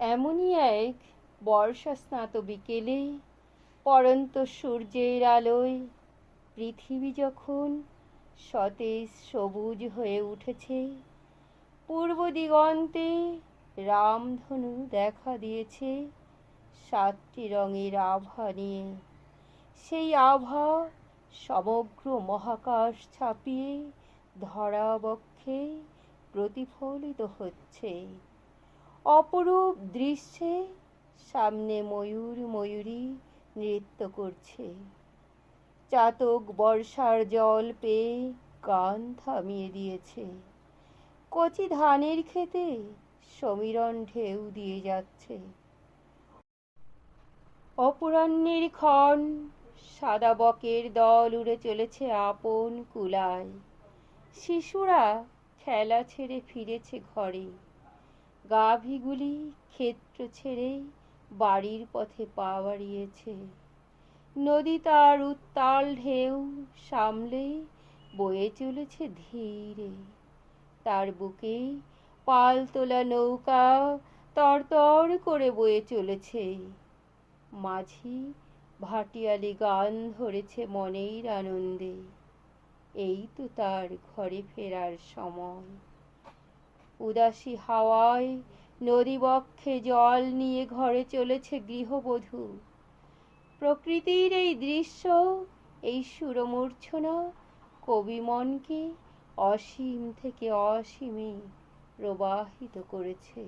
এমনই এক বর্ষা স্নাত বিকেলে পড়ন্ত সূর্যের আলোয় পৃথিবী যখন সতেজ সবুজ হয়ে উঠেছে, পূর্ব দিগন্তে রামধনু দেখা দিয়েছে সাতটি রঙের আভা নিয়ে। সেই আভা সমগ্র মহাকাশ ছাপিয়ে ধরা বক্ষে প্রতিফলিত হচ্ছে। অপরূপ দৃশ্যে সামনে ময়ূর, ময়ূরী নৃত্য করছে। চাতক বর্ষার জল পেয়ে গান থামিয়ে দিয়েছে। কচি ধানের খেতে সমীরণ ঢেউ দিয়ে যাচ্ছে। অপরাহ্নের ক্ষণ সাদা বকের দল উড়ে চলেছে আপন কুলায়। শিশুরা খেলা ছেড়ে ফিরেছে ঘরে। গাভীগুলি ক্ষেত্র ছেড়ে বাড়ির পথে পা বাড়িয়েছে। নদী তার উত্তাল ঢেউ সামলে বয়ে চলেছে ধীরে। তার বুকে পাল তোলা নৌকা তরতর করে বয়ে চলেছে। মাঝি ভাটিয়ালি গান ধরেছে মনের আনন্দে। এই তো তার ঘরে ফেরার সময়। উদাসী হাওয়ায় নদীবক্ষে জল নিয়ে ঘরে চলেছে গৃহবধূ। প্রকৃতির এই দৃশ্য, এই সুরমূর্ছনা কবি মনকে অসীম থেকে অসীমে প্রবাহিত করেছে।